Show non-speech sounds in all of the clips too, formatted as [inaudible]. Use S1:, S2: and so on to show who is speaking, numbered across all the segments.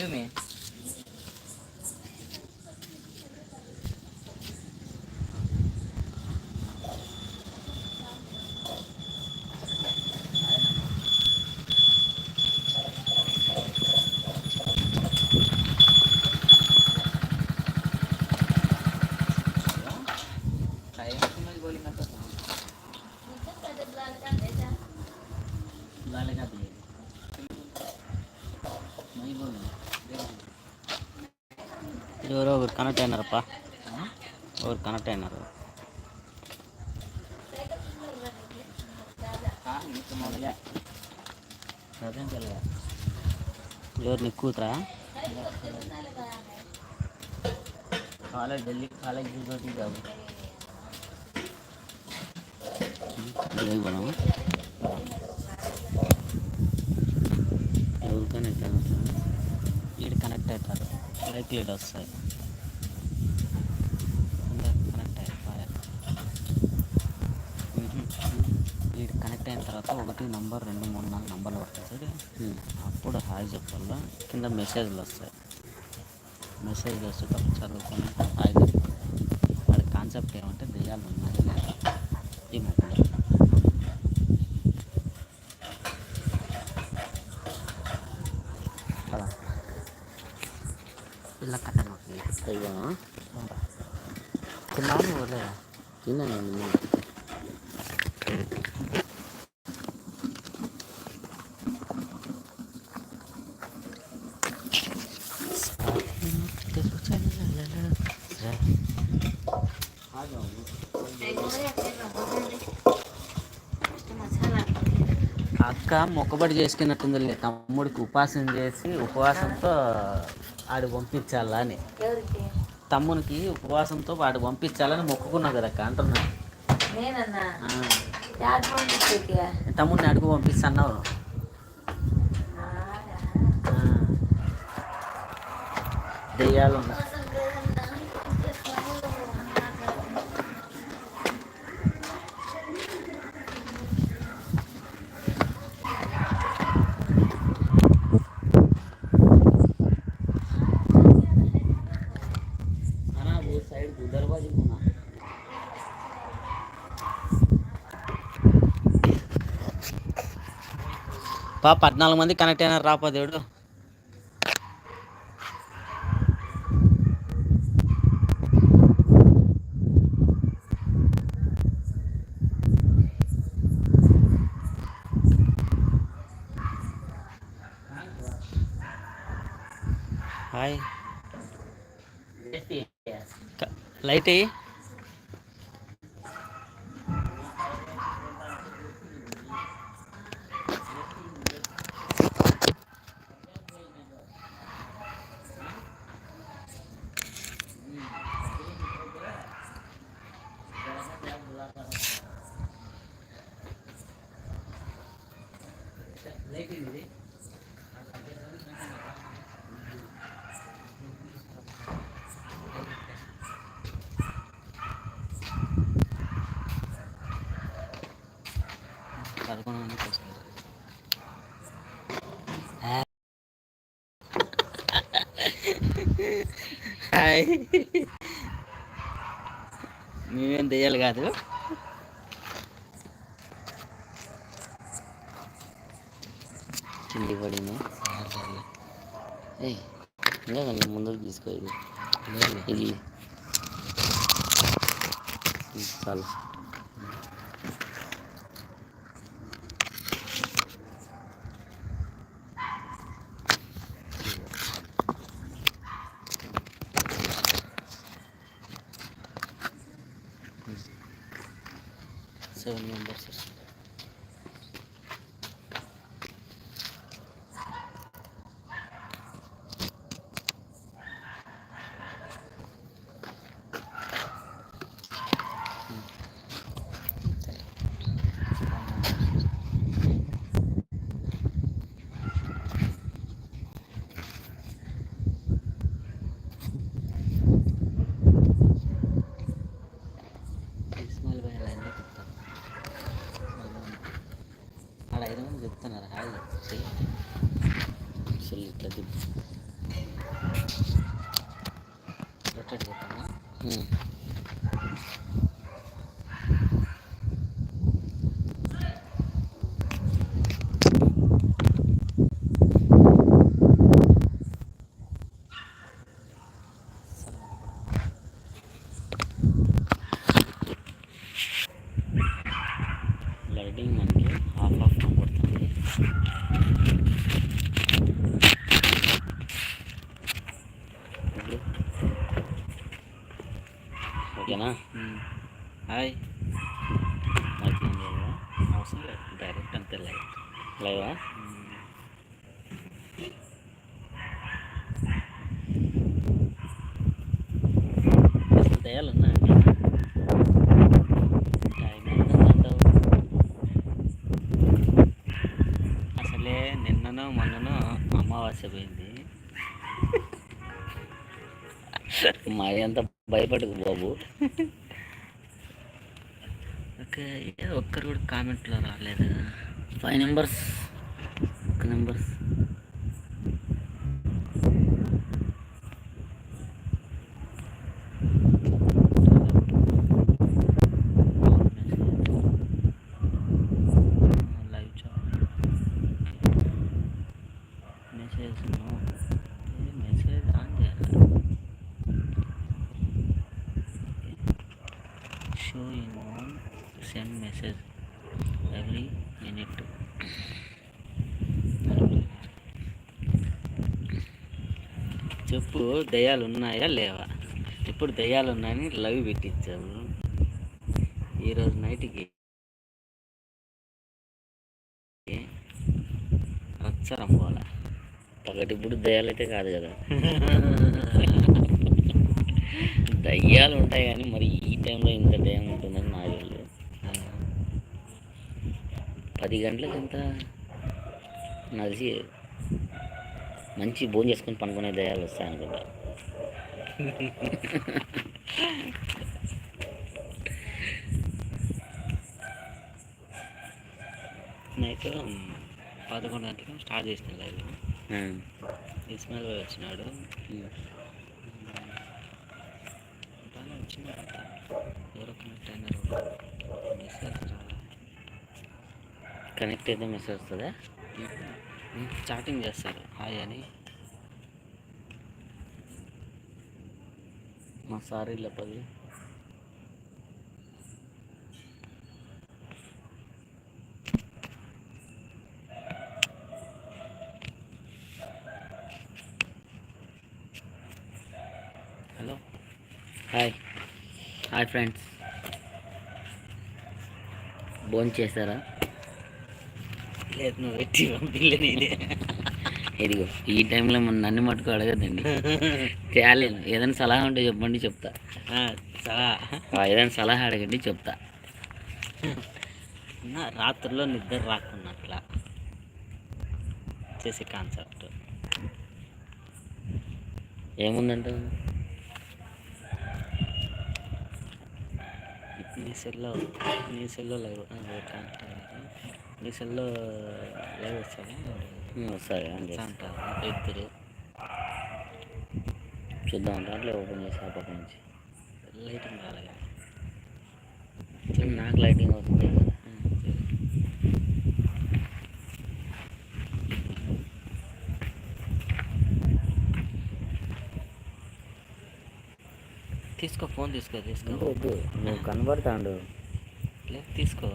S1: filme. Connect అయినారప్ప. ఎవరు connect అయినారు? ఎవరు నీ కూతురా?
S2: కాలేజ్ ఢిల్లీ కాలేజ్ తోటి
S1: ఎవరు కనెక్ట్ అవుతారు ఇక్కడ కనెక్ట్ అవుతారు. లైక్ లీడ్ వస్తాయి అందరు కనెక్ట్ అయిపోయారు వీడు కనెక్ట్ అయిన తర్వాత ఒకటి నంబర్ రెండు మూడు నాలుగు నంబర్లు పడుతుంది అప్పుడు హాయ్ చెప్పాలా? కింద మెసేజ్లు వస్తాయి. మెసేజ్లు వచ్చేటప్పుడు చదువుకొని హాయ్ చెప్పు వాడి కాన్సెప్ట్ ఏమంటే దెయ్యాలు ఉన్నాయి. లేదా ఈ మొక్కలు పిల్ల కట్ట. అయ్యా. తిన్నాను వదిలేదా తిన్నాను అక్క మొక్కబడి చేసుకున్నట్టుంది తమ్ముడికి ఉపాసన చేసి ఉపవాసంతో ఆడు పంపించాలా అని తమ్మునికి ఉపవాసంతో వాడు పంపించాలని మొక్కుకున్నా కదా అక్క అంటున్నా. తమ్ముడిని అడుగు పంపిస్తున్నావు. దెయ్యాలు ఉన్నాయి పా పద్నాలుగు మంది కనెక్ట్ అయినారు రాపా దేవుడు. హాయ్. లైట్ ఎయ్యి. మేమేం దెయ్యాలి కాదు కింది పడింది ఏయ్ ఇంకా కానీ ముందుకు తీసుకో ఇది. ఇది చాలు. Seven members స్టార్ట్ చేస్తాను
S2: ఉమ్.
S1: లైటింగ్ మనకి హాఫ్ హాఫ్ కనబడుతుంది ఓకేనా? హాయ్. మైక్ చేయాలా? అవసరం లేదు. డైరెక్ట్ అంతే లైవ్.
S2: లైవా
S1: అసలు అసలే నిన్ననో మొన్ననో అమావాస్య పోయింది.
S2: మా అంత భయపడకు బాబు.
S1: ఓకే ఒక్కరు కూడా కామెంట్లో రాలేదు?
S2: ఫైవ్ నెంబర్స్
S1: ఒక numbers live chat message message on చేయాలి show in on send message every minute చెప్పు దయ్యాలు ఉన్నాయా లేవా? ఇప్పుడు దయ్యాలు ఉన్నాయని లవ్ పెట్టించాము ఈరోజు నైట్కి రచ్చరం పోలా
S2: పగటి ఇప్పుడు దయ్యాలైతే కాదు కదా. [laughs] దయ్యాలు ఉంటాయి కానీ మరి ఈ టైంలో ఇంత దయ్యం ఉంటుందని నాకు తెలియదు పది గంటలకు ఎంత నలిసి మంచి భోజనం చేసుకొని పనుకునే దయ్యాలు వస్తాయి అనుకుంటా.
S1: నైట్ పదకొండు గంటలకు స్టార్ట్ చేసిన లైవ్. ఇస్మాయిల్ వచ్చినాడు.
S2: ఉమ్.
S1: ఎవరో కనెక్ట్ అయినారు మెసేజ్
S2: కనెక్ట్ అయితే మెసేజ్ వస్తుందా?
S1: చాటింగ్ చేస్తారు. హాయ్ అని.
S2: మా సారీ పది
S1: హలో
S2: హాయ్ హాయ్ ఫ్రెండ్స్. భోజనం చేశారా?
S1: లేదు నువ్వు పెట్టి పంపిలేదు ఇదే.
S2: ఇదిగో ఈ టైంలో మన నన్ను మట్టుకు అడగదండి. తేలేను ఏదైనా సలహా ఉంటే చెప్పండి చెప్తా. ఆ, ఏదైనా సలహా అడగండి చెప్తా.
S1: నా రాత్రిలో నిద్ర రాకున్నట్ల చేసే కాన్సెప్ట్
S2: ఏముందంట
S1: నీ సెల్లో నీ సెల్లో లైవ్ నీ సెల్లో లైవ్ వస్తాడా
S2: సరే అండి
S1: అంటారు ఇద్దరు
S2: చూద్దాం దాంట్లో ఓపెన్ చేసి ఆ పక్క నుంచి.
S1: లైటింగ్ రాలేదు
S2: నాకు లైటింగ్ వస్తుంది.
S1: తీసుకో ఫోన్ తీసుకో తీసుకో.
S2: వద్దు నువ్వు కనబడతాడు.
S1: లేదు తీసుకో.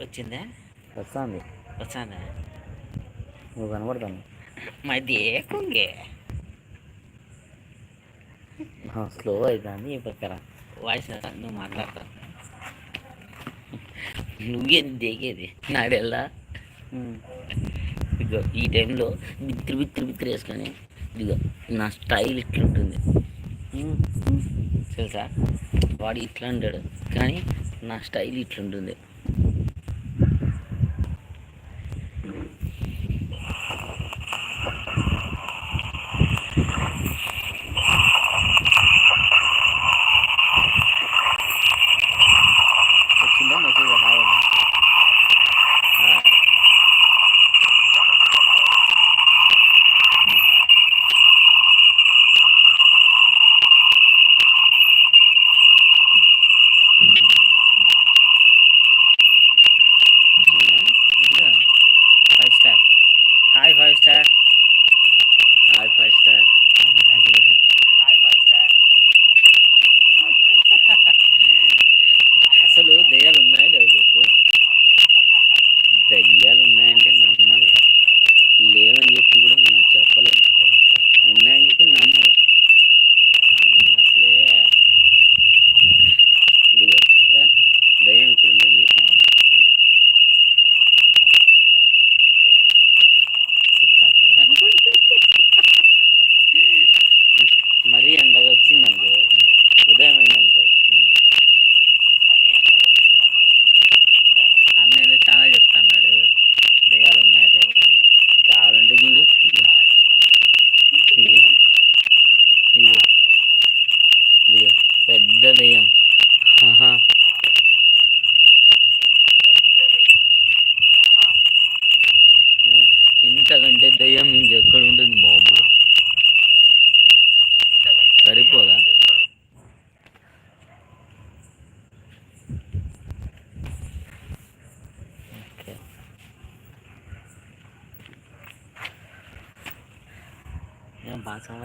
S1: వచ్చిందా?
S2: వస్తుంది.
S1: వస్తుందా?
S2: నువ్వు కనబడతాను
S1: మధ్య కుంగే.
S2: స్లో అవుతుంది ఈ పక్కన.
S1: వాయిస్ నువ్వు మాట్లాడతాను
S2: నువ్వేం దిగేది నాడెల్లా ఇదిగో ఈ టైంలో బిత్తిరి బిత్తిరి బిత్తిరి వేసుకొని ఇదిగో నా స్టైల్ ఇట్లుంటుంది. తెలుసా? వాడు ఇట్లా అంటాడు. కానీ నా స్టైల్ ఇట్లుంటుంది.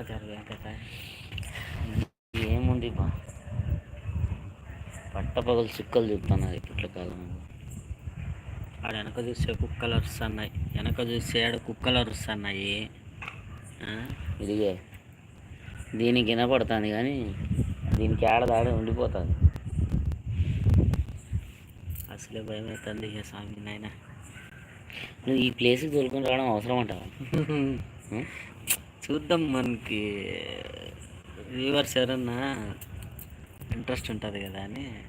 S1: సమాచారం ఏం కథ
S2: ఏముంది బా? పట్టపగలు చుక్కలు చూపుతున్నారు ఇప్పట్లో కాలం
S1: ఆడ వెనక చూస్తే కుక్కలు అరుస్తున్నాయి. వెనక చూస్తే ఆడ కుక్కలు అరుస్తున్నాయి?
S2: ఇదిగే. దీనికి వినపడుతుంది కానీ దీనికి ఆడదాడే ఉండిపోతుంది.
S1: అసలే భయం అవుతుంది ఇక స్వామి నాయన.
S2: నువ్వు ఈ ప్లేస్కి తోలుకొని రావడం అవసరం అంటావా? [laughs]
S1: చూద్దాం మనకి. వ్యూవర్స్ ఎవరన్నా ఇంట్రెస్ట్ ఉంటుంది కదా అని.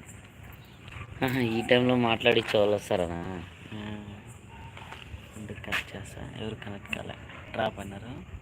S2: ఈ టైంలో మాట్లాడిచ్చే వాళ్ళు వస్తారా
S1: కనెక్ట్ చేస్తా? ఎవరు కనెక్ట్ కాలే? డ్రాప్ అన్నారు.